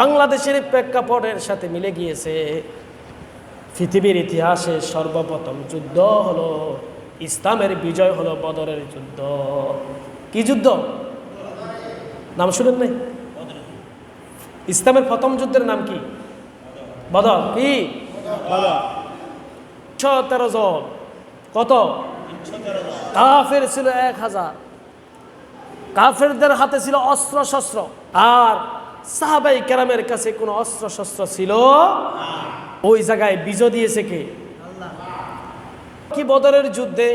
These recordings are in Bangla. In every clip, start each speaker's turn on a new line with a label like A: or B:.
A: বাংলাদেশের প্রেক্ষাপটের সাথে মিলে গিয়েছে। পৃথিবীর ইতিহাসে সর্বপ্রথম যুদ্ধ হলো ইসলামের বিজয় হলো বদরের যুদ্ধ। কি যুদ্ধ? নাম শুনেন নাই? ইসলামের প্রথম যুদ্ধের নাম কি? বদর। কি? ছ তেরো জন। কত? কাফের ছিল এক হাজার। কাফেরদের হাতে ছিল অস্ত্র শস্ত্র আর সাহাবাই কেরামের কাছে কোনো অস্ত্র শস্ত্র ছিল? ওই জায়গায় বিজয় দিয়েছে কে? কি বদরের যুদ্ধে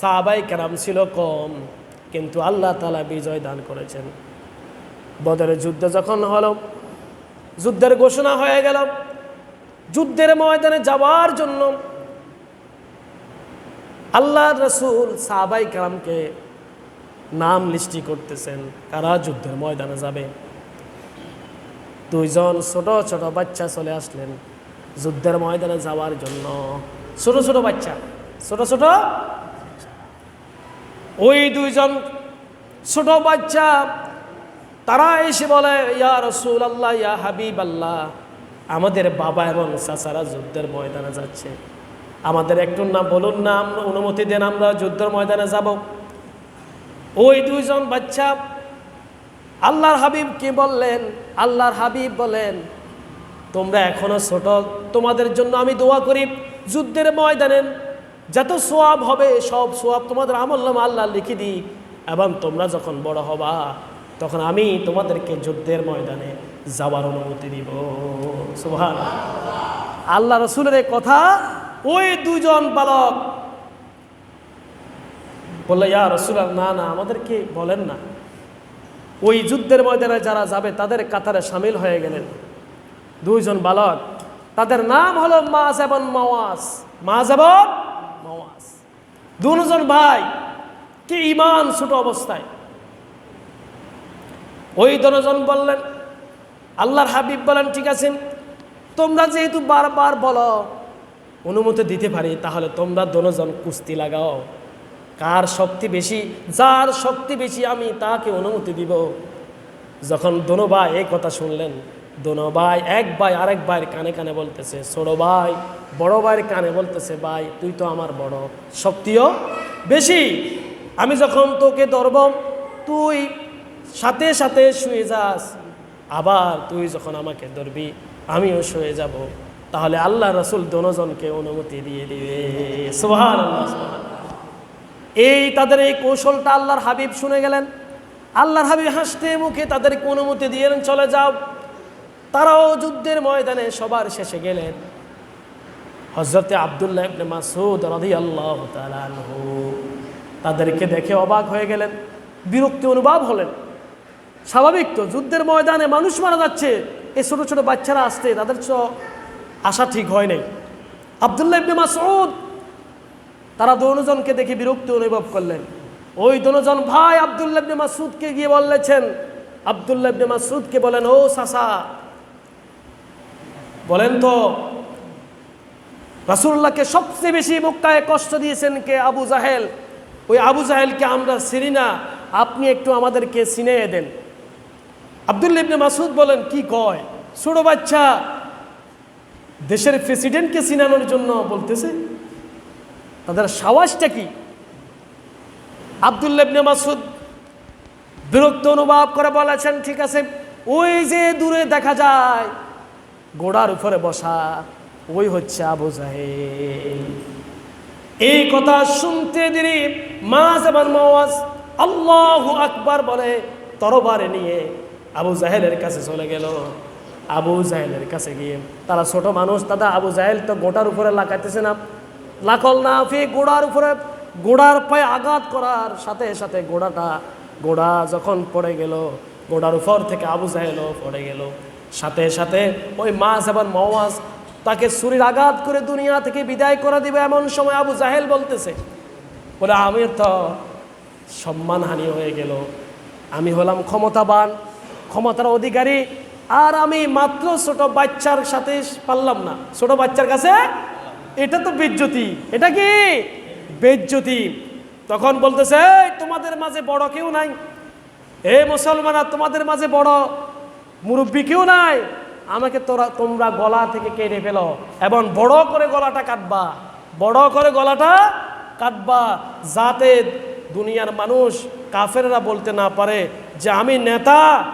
A: সাহাবাই কেরাম ছিল কম, কিন্তু আল্লাহ তালা বিজয় দান করেছেন। বদরের যুদ্ধ যখন হলো, যুদ্ধের ঘোষণা হয়ে গেল। যুদ্ধের ময়দানে যাওয়ার জন্য আল্লাহ রসুল সাহাবাই কালামকে নাম লিস্টি করতেছেন, কারা যুদ্ধের ময়দানে যাবে? দুইজন ছোট ছোট বাচ্চা চলে আসলেন যুদ্ধের ময়দানে যাওয়ার জন্য। ছোট ছোট বাচ্চা, ছোট ছোট? ওই দুইজন ছোট বাচ্চা, তারা এসে বলে, ইয়া রসুল আল্লাহ ইয়া হাবিব আল্লাহ আমাদের বাবা এবং চাচারা যুদ্ধের ময়দানে যাচ্ছে। আমাদের একটু না, বলুন না, অনুমতি দেন আমরা যুদ্ধের ময়দানে যাব। ওই দুইজন বাচ্চা আল্লাহর হাবিব কি বললেন? আল্লাহর হাবিব বলেন, তোমরা এখনও ছোট, তোমাদের জন্য আমি দোয়া করি যুদ্ধের ময়দানে। যত সোয়াব হবে, সব সোয়াব তোমাদের আমল্লাম আল্লাহ লিখে দিই। এবং তোমরা যখন বড় হবা, তখন আমি তোমাদেরকে যুদ্ধের ময়দানে যাওয়ার অনুমতি দিব। সুভান আল্লাহ রসুলের কথা, ওই দুজন বালক বললে, ইয়া রসুল না না, আমাদেরকে বলেন না। ওই যুদ্ধের ময়দানে যারা যাবে, তাদের কাতারে সামিল হয়ে গেলেন। দুইজন বালক, তাদের নাম হলো মাস এবং মাওয়াস মাস এবং মাওয়াস দুজন ভাই, কি ইমান ছোট অবস্থায়। ওই দুজন বললেন, আল্লাহর হাবিব বলেন, ঠিক আছে, তোমরা যেহেতু বারবার বলো, অনুমতি দিতে পারি, তাহলে তোমরা দুজন কুস্তি লাগাও। কার শক্তি বেশি? যার শক্তি বেশি আমি তাকে অনুমতি দিব। যখন দোনো ভাই এই কথা শুনলেন, দোনো ভাই এক ভাই আরেক ভাইয়ের কানে কানে বলতেছে ছোট ভাই, বড় ভাইয়ের কানে বলতেছে, ভাই, তুই তো আমার বড় শক্তিও বেশি। আমি যখন তোকে ধরব, তুই সাথে সাথে শুয়ে যাস। আবার তুই যখন আমাকে ধরবি, আমিও শুয়ে যাব। তাহলে আল্লাহ রসুল দোনোজনকে অনুমতি দিয়ে দিবে। সুহান এই তাদের এই কৌশলটা আল্লাহর হাবিব শুনে গেলেন। আল্লাহর হাবিব হাসতে মুখে তাদেরকে অনুমতি দিয়ে চলে যাও। তারাও যুদ্ধের ময়দানে সবার শেষে গেলেন। হজরতে আবদুল্লাহ মাসুদ রাধি আল্লাহ তাদেরকে দেখে অবাক হয়ে গেলেন, বিরক্তি অনুভব হলেন। স্বাভাবিক তো, যুদ্ধের ময়দানে মানুষ মারা যাচ্ছে, এই ছোটো ছোটো বাচ্চারা আসতে তাদের চ আশা ঠিক হয় নাই। আবদুল্লাহ ইবনে মাসুদ তারা দোনজনকে দেখে বিরক্তি অনুভব করলেন। ওই দোনজন ভাই আবদুল্লাবনে মাসুদকে গিয়ে বললেছেন, আবদুল্লাহ ইবনে মাসুদকে বলেন, ও সাসা, বলেন তো রাসুল্লাহকে সবচেয়ে বেশি মক্কায় কষ্ট দিয়েছেন কে? আবু জাহেল। ওই আবু জাহেলকে আমরা চিনি না, আপনি একটু আমাদেরকে চিনিয়ে দেন। আবদুল্লা ইবনে মাসুদ বলেন, কি কয়? ছোট বাচ্চা, দেশের প্রেসিডেন্টকে চিনানোর জন্য বলতেছে? তাদের সাহসটা কি? আবদুল্লা ইবনে মাসুদ বিরক্ত অনুভব করে বলেছেন, ঠিক আছে, ওই যে দূরে দেখা যায়, গোড়ার উপরে বসা, ওই হচ্ছে আবু জাহেল। এই কথা শুনতে দেরি মাছ এবং মাওয়াজ আল্লাহ আকবার বলে তরবারে নিয়ে আবু জাহেলের কাছে চলে গেল। আবু জাহেলের কাছে গিয়ে তারা ছোট মানুষ, দাদা, আবু জাহেল তো গোটার উপরে লাগাইতেছে না লাকল না ফি গোড়ার উপরে, গোড়ার পায়ে আঘাত করার সাথে সাথে গোড়াটা, গোড়া যখন পড়ে গেল, গোড়ার উপর থেকে আবু জাহেলও পড়ে গেল। সাথে সাথে ওই মাছ এবং মওয়াজ তাকে ছুরির আঘাত করে দুনিয়া থেকে বিদায় করে দিবে এমন সময় আবু জাহেল বলতেছে, বলে, আমি তো সম্মানহানি হয়ে গেল। আমি হলাম ক্ষমতাবান, ক্ষমতার অধিকারী, আর আমি মাত্র ছোট বাচ্চার সাথে পারলাম না। ছোট বাচ্চার কাছে এটা তো বেজ্জতি। এটা কি? বেজ্জতি। তখন বলতেছে "এই, তোমাদের মাঝে বড় কেউ নাই। এ মুসলমানা তোমাদের মাঝে বড় মুরব্বী কেউ নাই। আমাকে তোরা তোমরা গলা থেকে কেটে ফেলো এবং বড় করে গলাটা কাটবা। বড় করে গলাটা কাটবা যাতে দুনিয়ার মানুষ কাফেররা বলতে না পারে যে আমি নেতা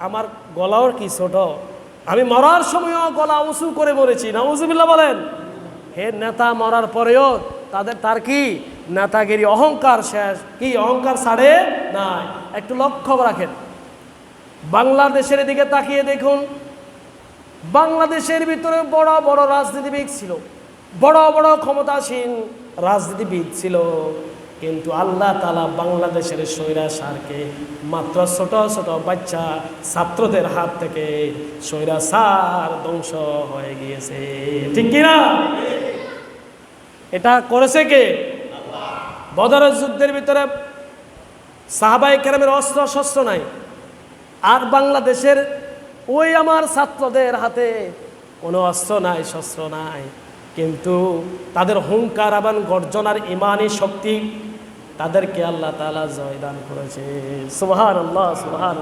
A: আমার গলাও কি ছোট। আমি মরার সময়ও গলা উঁচু করে মরেছি। নাউজুবিল্লাহ বলেন। হে নেতা মরার পরেও তাদের তার কি? নেতাগিরি অহংকার শেষ। কি অহংকার ছাড়ে? নাই। একটু লক্ষ্য রাখেন। বাংলাদেশের দিকে তাকিয়ে দেখুন। বাংলাদেশের ভিতরে বড় বড় রাজনীতিবিদ ছিল। বড় বড় ক্ষমতাসীন রাজনীতিবিদ ছিল। কিন্তু আল্লাহ তালা বাংলাদেশের সৈরা সারকে, মাত্র ছোট ছোট বাচ্চা ছাত্রদের হাত থেকে সৈরা সার ধ্বংস হয়ে গিয়েছে। ঠিক কিনা? এটা করেছে কে? বদরের যুদ্ধের ভিতরে সাহাবাই কেরামের অস্ত্র, শস্ত্র নাই। আর বাংলাদেশের ওই আমার ছাত্রদের হাতে কোনো অস্ত্র নাই, শস্ত্র নাই। কিন্তু তাদের হুঙ্কার এবং গর্জনার ইমানি শক্তি তাদেরকে আল্লাহ তালা জয়দান করেছে। সুবহান আল্লাহ আল্লাহ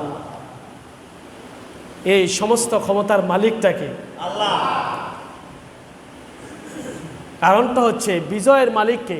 A: এই সমস্ত ক্ষমতার মালিকটাকে কারণটা হচ্ছে বিজয়ের মালিককে